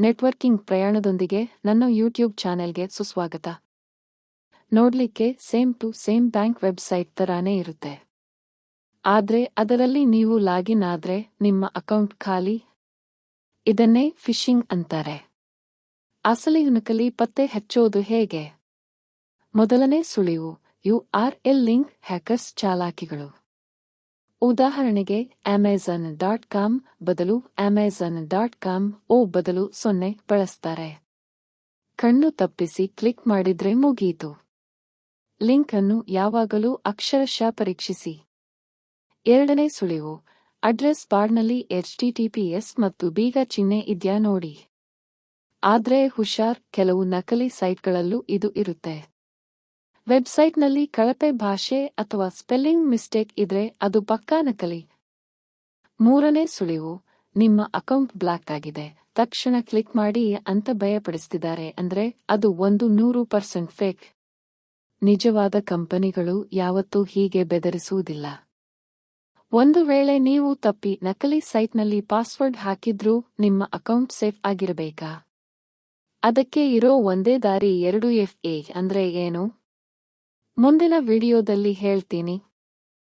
Networking ಪ್ರಯಾಣದೊಂದಿಗೆ ನನ್ನ YouTube ಚಾನೆಲ್ಗೆ ಸುಸ್ವಾಗತ. ನೋಡ್ಲಿಕ್ಕೆ same to same bank website ತರಾನೇ ಇರುತ್ತೆ. ಆದ್ರೆ ಅದರಲ್ಲಿ ನೀವು ಲಾಗಿನ್ ಆದ್ರೆ ನಿಮ್ಮ ಅಕೌಂಟ್ ಖಾಲಿ. ಇದನ್ನೇ ಫಿಶಿಂಗ್ ಅಂತಾರೆ. ಅಸಲಿ ನಕಲಿ ಪತ್ತೆ ಹೆಚ್ಚೋದು ಹೇಗೆ? ಮೊದಲನೇ ಸುಳಿವು, U R L link hackers ಚಾಲಾಕಿಗಳು. ಉದಾಹರಣೆಗೆ ಅಮೆಜಾನ್ ಡಾಟ್ ಕಾಮ್ ಬದಲು ಅಮೆಜಾನ್ ಡಾಟ್ ಕಾಮ್ ಓ ಬದಲು ಸೊನ್ನೆ ಬಳಸ್ತಾರೆ. ಕಣ್ಣು ತಪ್ಪಿಸಿ ಕ್ಲಿಕ್ ಮಾಡಿದ್ರೆ ಮುಗಿಯಿತು ಲಿಂಕ್ ಅನ್ನು ಯಾವಾಗಲೂ ಅಕ್ಷರಶಃ ಪರೀಕ್ಷಿಸಿ. ಎರಡನೇ ಸುಳಿವು, ಅಡ್ರೆಸ್ ಬಾರ್ನಲ್ಲಿ ಎಚ್ಟಿಟಿಪಿಎಸ್ ಮತ್ತು ಬೀಗ ಚಿಹ್ನೆ ಇದೆಯಾ ನೋಡಿ. ಆದ್ರೆ ಹುಷಾರ್, ಕೆಲವು ನಕಲಿ ಸೈಟ್ಗಳಲ್ಲೂ ಇದು ಇರುತ್ತೆ. ವೆಬ್ಸೈಟ್ನಲ್ಲಿ ಕಳಪೆ ಭಾಷೆ ಅಥವಾ ಸ್ಪೆಲ್ಲಿಂಗ್ ಮಿಸ್ಟೇಕ್ ಇದ್ರೆ ಅದು ಪಕ್ಕಾ ನಕಲಿ. ಮೂರನೇ ಸುಳಿವು, ನಿಮ್ಮ ಅಕೌಂಟ್ ಬ್ಲಾಕ್ ಆಗಿದೆ. ತಕ್ಷಣ ಕ್ಲಿಕ್ ಮಾಡಿ ಅಂತ ಭಯಪಡಿಸ್ತಿದ್ದಾರೆ ಅಂದ್ರೆ ಅದು ಒಂದು ನೂರು ಪರ್ಸೆಂಟ್ ಫೇಕ್. ನಿಜವಾದ ಕಂಪನಿಗಳು ಯಾವತ್ತೂ ಹೀಗೆ ಬೆದರಿಸುವುದಿಲ್ಲ. ಒಂದು ವೇಳೆ ನೀವು ತಪ್ಪಿ ನಕಲಿ ಸೈಟ್ನಲ್ಲಿ ಪಾಸ್ವರ್ಡ್ ಹಾಕಿದ್ರೂ ನಿಮ್ಮ ಅಕೌಂಟ್ ಸೇಫ್ ಆಗಿರಬೇಕಾ? ಅದಕ್ಕೆ ಇರೋ ಒಂದೇ ದಾರಿ ಎರಡು ಎಫ್ ಎ ಅಂದ್ರೆ ಏನು? ಮುಂದಿನ ವಿಡಿಯೋದಲ್ಲಿ ಹೇಳ್ತೀನಿ.